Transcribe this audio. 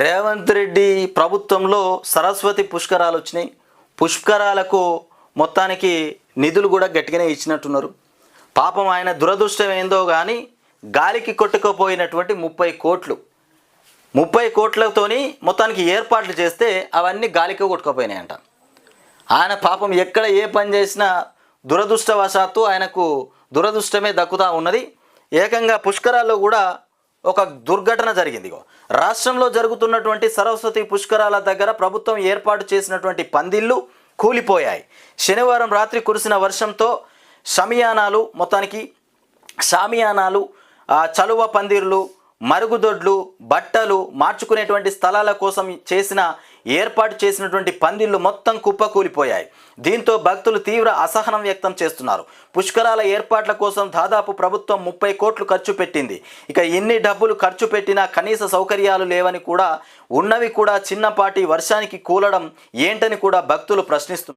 రేవంత్ రెడ్డి ప్రభుత్వంలో సరస్వతి పుష్కరాలు వచ్చినాయి. పుష్కరాలకు మొత్తానికి నిధులు కూడా గట్టిగానే ఇచ్చినట్టున్నారు. పాపం ఆయన దురదృష్టం ఏందో కానీ గాలికి కొట్టుకుపోయినటువంటి ముప్పై కోట్లు. ముప్పై కోట్లతోని మొత్తానికి ఏర్పాట్లు చేస్తే అవన్నీ గాలికి కొట్టుకుపోయినాయంట. ఆయన పాపం ఎక్కడ ఏ పని చేసినా దురదృష్టవశాత్తు ఆయనకు దురదృష్టమే దక్కుతా ఉన్నది. ఏకంగా పుష్కరాల్లో కూడా ఒక దుర్ఘటన జరిగింది రాష్ట్రంలో జరుగుతున్నటువంటి సరస్వతి పుష్కరాల దగ్గర ప్రభుత్వం ఏర్పాటు చేసినటువంటి పందిళ్ళు కూలిపోయాయి. శనివారం రాత్రి కురిసిన వర్షంతో షమియానాలు మొత్తానికి షామియానాలు చలువ పందిర్లు మరుగుదొడ్లు బట్టలు మార్చుకునేటువంటి స్థలాల కోసం చేసిన ఏర్పాటు చేసినటువంటి పందిళ్ళు మొత్తం కుప్పకూలిపోయాయి. దీంతో భక్తులు తీవ్ర అసహనం వ్యక్తం చేస్తున్నారు. పుష్కరాల ఏర్పాట్ల కోసం దాదాపు ప్రభుత్వం ముప్పై కోట్లు ఖర్చు పెట్టింది. ఇక ఎన్ని డబ్బులు ఖర్చు పెట్టినా కనీస సౌకర్యాలు లేవని కూడా ఉన్నవి కూడా చిన్నపాటి వర్షానికి కూలడం ఏంటని కూడా భక్తులు ప్రశ్నిస్తున్నారు